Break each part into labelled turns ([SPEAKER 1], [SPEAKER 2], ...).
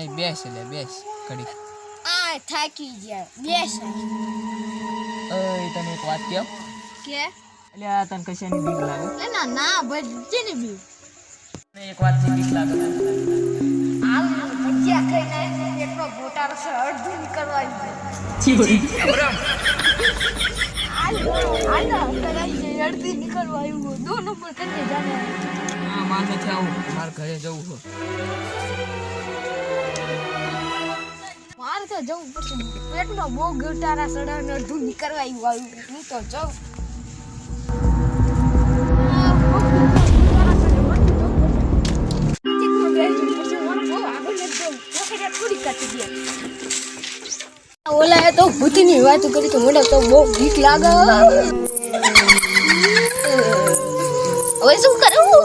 [SPEAKER 1] આ બેસ એટલે બેસ ઘડી
[SPEAKER 2] આ થાકી ગયા બેસ.
[SPEAKER 1] ઓય તને એક વાત કહો
[SPEAKER 2] કે?
[SPEAKER 1] એટલે આ તને કશાની બીક લાગે?
[SPEAKER 2] ના બધી ને બી
[SPEAKER 1] તને એક વાતની બીક લાગે
[SPEAKER 2] હાલ ભજીયા ખાઈને એકનો ગોટાળો છે અડધું નીકળવા હાલ હાલ અંદર આવી અડધી નીકળવા આવ્યું દો નંબર કરીને જાને.
[SPEAKER 1] હા મારે નથી આવું મારે ઘરે જવું છે
[SPEAKER 2] જવું પડશે. પેટનો બહુ ગોટાળા સડા ને અડધું નીકળવા આવ્યું હું તો જાઉં. ઓલા એ તો ભૂતની વાત કરી તો મને તો બહુ બીક લાગે. હવે શું કરવું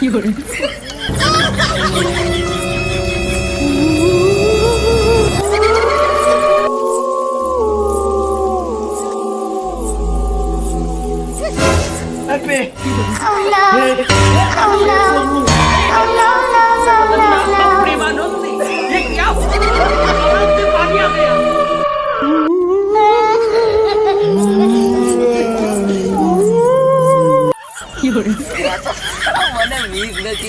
[SPEAKER 2] રી રી રી
[SPEAKER 1] મને બીક কি হয়েছে